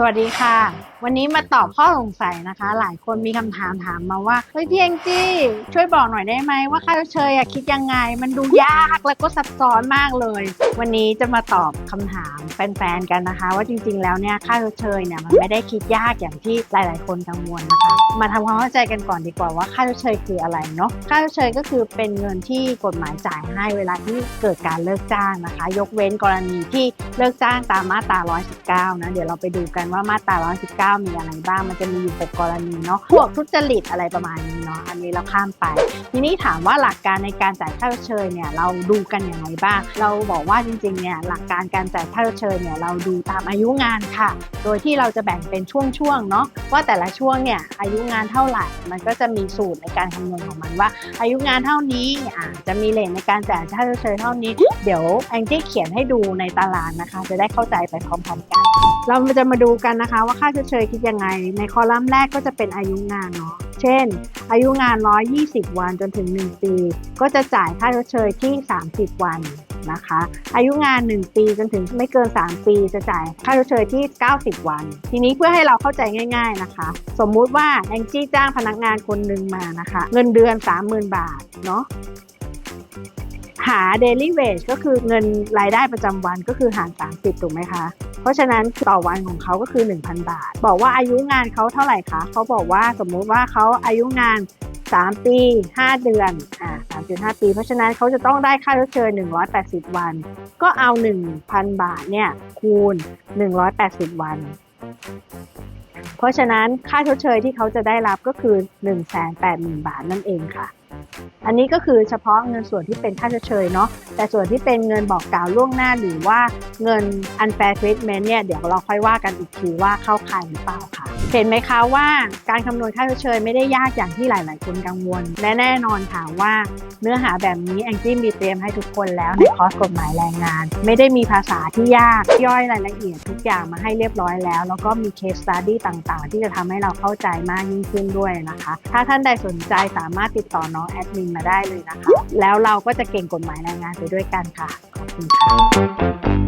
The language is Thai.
สวัสดีค่ะ วันนี้มาตอบข้อสงสัยนะคะ หลายคนมีคำถามถามมาว่าเฮ้ยพี่แองจี้ช่วยบอกหน่อยได้ไหมว่าค่าชดเชยอะคิดยังไง มันดูยากแล้วก็ซับซ้อนมากเลย วันนี้จะมาตอบคำถามแฟนๆกันนะคะ ว่าจริง ๆ แล้วเนี่ยค่าชดเชยเนี่ยมันไม่ได้คิดยากอย่างที่หลาย ๆ คนกังวลนะคะ มาทำความเข้าใจกันก่อนดีกว่าว่าค่าชดเชยคืออะไรเนาะค่าชดเชยก็คือเป็นเงินที่กฎหมายจ่ายให้เวลาที่เกิดการเลิกจ้างนะคะ ยกเว้นกรณีที่เลิกจ้างตามมาตรา 119 นะเดี๋ยวเราไปดูกันว่ามาตรา 119มีอะไรบ้าง มันจะมีอยู่ 6 กรณีเนาะ พวกทุจริตอะไรประมาณนี้เนาะ อันนี้เราข้ามไป ทีนี้ถามว่าหลักการในการจ่ายค่าเชยเนี่ยเราดูกันอย่างไรบ้าง เราบอกว่าจริงๆ เนี่ยหลักการการจ่ายค่าเชยเนี่ยเราดูตามอายุงานค่ะ โดยที่เราจะแบ่งเป็นช่วงๆ เนาะว่าแต่ละช่วงเนี่ยอายุงานเท่าไหร่ มันก็จะมีสูตรในการคำนวณของมันว่า อายุงานเท่านี้อ่าจะมีเลทในการจ่ายค่าเชยเท่านี้ เดี๋ยวแองจี้เขียนให้ดูในตารางนะคะ จะได้เข้าใจไปพร้อมๆกัน เราจะมาดูกันนะคะว่าค่าเชยคิดยังไง ในคอลัมน์แรกก็จะเป็นอายุงานเนาะ เช่น อายุงาน 120 วันจนถึง 1 ปี ก็จะจ่ายค่าชดเชยที่ 30 วันนะคะ อายุงาน 1 ปีจนถึงไม่เกิน 3 ปี จะจ่ายค่าชดเชยที่ 90 วัน ทีนี้เพื่อให้เราเข้าใจง่าย ๆนะคะ สมมุติว่าแองจี้จ้างพนักงานคนหนึ่งมานะคะ เงินเดือน 30,000 บาทเนาะ หา daily wage ก็คือเงินรายได้ประจำวันก็คือหาร 30 ถูกไหมคะ เพราะฉะนั้นต่อวันของเขาก็คือ 1,000 บาท บอกว่าอายุงานเขาเท่าไหร่คะเขาบอกว่าสมมุติว่าเขาอายุงาน 3 ปี 5 เดือนอ่า3.5 ปี เพราะฉะนั้นเขาจะต้องได้ค่าชดเชย180 วัน ก็เอา 1,000 บาทเนี่ยคูณ 180 วัน เพราะฉะนั้นค่าชดเชยที่เขาจะได้รับก็คือ 180,000 บาทนั่นเองค่ะ อันนี้ก็คือเฉพาะเงินส่วนที่เป็นค่าเชยเนาะแต่ส่วนที่เป็นเงินบอกกล่าวล่วงหน้าหรือว่าเงิน unfair treatment เนี่ยเดี๋ยวเราค่อยว่ากันอีกทีว่าเข้าข่ายหรือเปล่าค่ะ เห็นไหมคะว่าการคำนวณค่าเชยไม่ได้ยากอย่างที่หลาย ๆ คนกังวล และแน่นอนค่ะว่าเนื้อหาแบบนี้แองจี้มีเตรียมให้ทุกคนแล้วในคอร์สกฎหมายแรงงาน ไม่ได้มีภาษาที่ยากย่อยรายละเอียดทุกอย่างมาให้เรียบร้อยแล้ว แล้วก็มี case study ต่าง ๆ ที่จะทำให้เราเข้าใจมากยิ่งขึ้นด้วยนะคะ ถ้าท่านใดสนใจสามารถติดต่อนน้องแอดมินมาได้เลยนะคะ แล้วเราก็จะเก่งกฎหมายแรงงานไปด้วยกันค่ะขอบคุณค่ะ